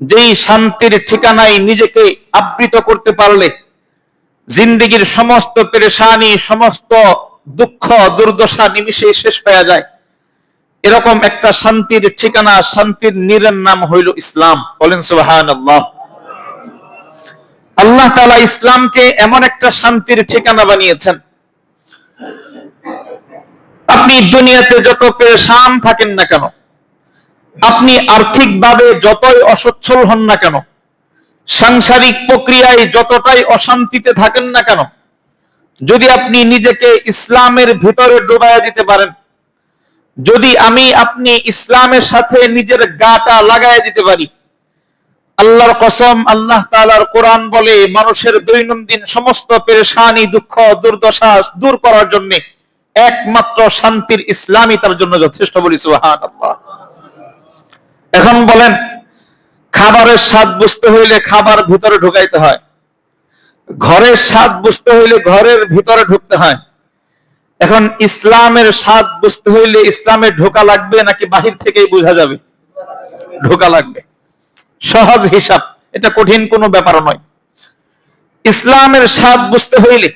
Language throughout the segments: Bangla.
যেই শান্তির ঠিকানায় নিজেকে আবৃত করতে পারলে জিন্দিগির সমস্ত পেরেশানি, সমস্ত দুঃখ, দুর্দশা নিমিশে শেষ হয়ে যায়। এরকম একটা শান্তির ঠিকানা, শান্তির নীরের নাম হইল ইসলাম। বলেন সুবাহান আল্লাহ আল্লাহ তালা ইসলামকে এমন একটা শান্তির ঠিকানা বানিয়েছেন। আপনি দুনিয়াতে যত পেরেশান থাকেন না কেন আপনি আর্থিকভাবে যতই অসচ্ছল হন না কেন, সাংসারিক প্রক্রিয়ায় যতটাই অশান্তিতে থাকেন না কেন, যদি আপনি নিজেকে ইসলামের ভিতরে ডুবাইয়া দিতে পারেন, যদি আমি আপনি ইসলামের সাথে নিজের গাটা লাগাই দিতে পারি, আল্লাহর কসম, আল্লাহ তালার কোরআন বলে মানুষের দৈনন্দিন সমস্ত পেরেশানি, দুঃখ, দুর্দশা দূর করার জন্য একমাত্র শান্তির ইসলামই তার জন্য যথেষ্ট বলি, সুবহানাল্লাহ। এখন বলেন, খাবারের স্বাদ বুঝতে হইলে খাবার ভিতরে ঢুকাইতে হয়। ঘরের স্বাদ বুঝতে হইলে ঘরের ভিতরে ঢুকতে হয়। এখন ইসলামের স্বাদ বুঝতে হইলে ইসলামে ঢোকা লাগবে নাকি বাহির থেকেই বোঝা যাবে? ঢোকা লাগবে। সহজ হিসাব, এটা কঠিন কোনো ব্যাপার নয়। ইসলামের স্বাদ বুঝতে হইলে,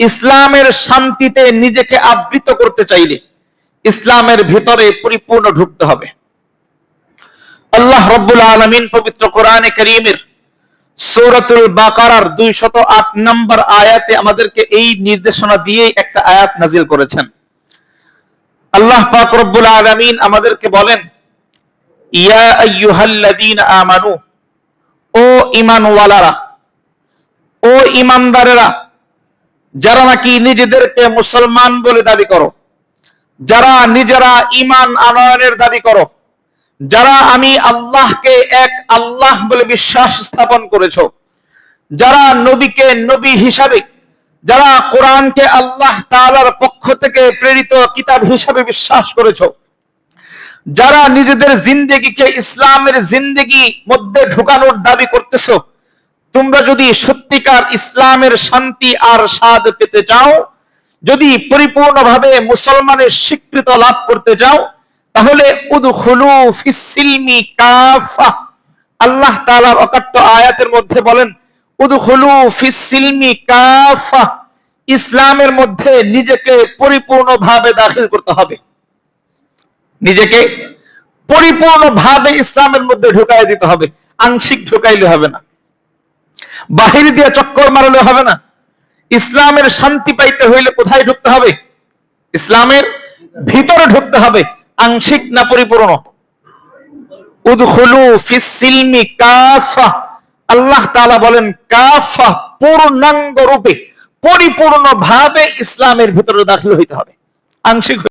ইসলামের শান্তিতে নিজেকে আবৃত করতে চাইলে ইসলামের ভিতরে পরিপূর্ণ ঢুকতে হবে। আল্লাহ রব্বুল আলমিন পবিত্র কোরআনে করিমের সৌরতুল বাকারার দুই শত আট নম্বর আয়াতে আমাদেরকে এই নির্দেশনা দিয়ে একটা আয়াত নাজিল করেছেন। আল্লাহ পাক রব্বুল আলমিন আমাদেরকে বলেন, ইয়া আইয়ুহাল্লাযীনা আমানু, ও ঈমানওয়ালারা, ও ঈমানদারেরা, যারা নাকি নিজেদেরকে মুসলমান বলে দাবি করো, যারা নিজেরা ইমান আনয়নের দাবি করো যারা আমি আল্লাহকে এক আল্লাহ বলে বিশ্বাস স্থাপন করেছ, যারা নবীকে নবী হিসাবে, যারা কোরআনকে আল্লাহ তাআলার পক্ষ থেকে প্রেরিত কিতাব হিসাবে বিশ্বাস করেছ, যারা নিজেদের জিন্দেগিকে ইসলামের জিন্দেগি মধ্যে ঢুকানোর দাবি করতেছো, তোমরা যদি সত্যিকার ইসলামের শান্তি আর স্বাদ পেতে চাও, যদি পরিপূর্ণভাবে মুসলমানের স্বীকৃত লাভ করতে চাও তাহলে আল্লাহ তাআলার অকাট্য আয়াতের মধ্যে বলেন ইসলামের মধ্যে নিজেকে পরিপূর্ণভাবে দাখিল করতে হবে। নিজেকে পরিপূর্ণভাবে ইসলামের মধ্যে ঢুকাই দিতে হবে। আংশিক ঢুকাইলে হবে না। বাহির দিয়ে চক্কর মারলে হবে না। ইসলামের শান্তি পাইতে হইলে কোথায় ঢুকতে হবে? ইসলামের ভিতরে ঢুকতে হবে। আংশিক না পরিপূর্ণ? উদখুলু ফিসিলমি কাফা। আল্লাহ তালা বলেন, কাফা পূর্ণাঙ্গ রূপে পরিপূর্ণ ভাবে ইসলামের ভিতরে দাখিল হইতে হবে। আংশিক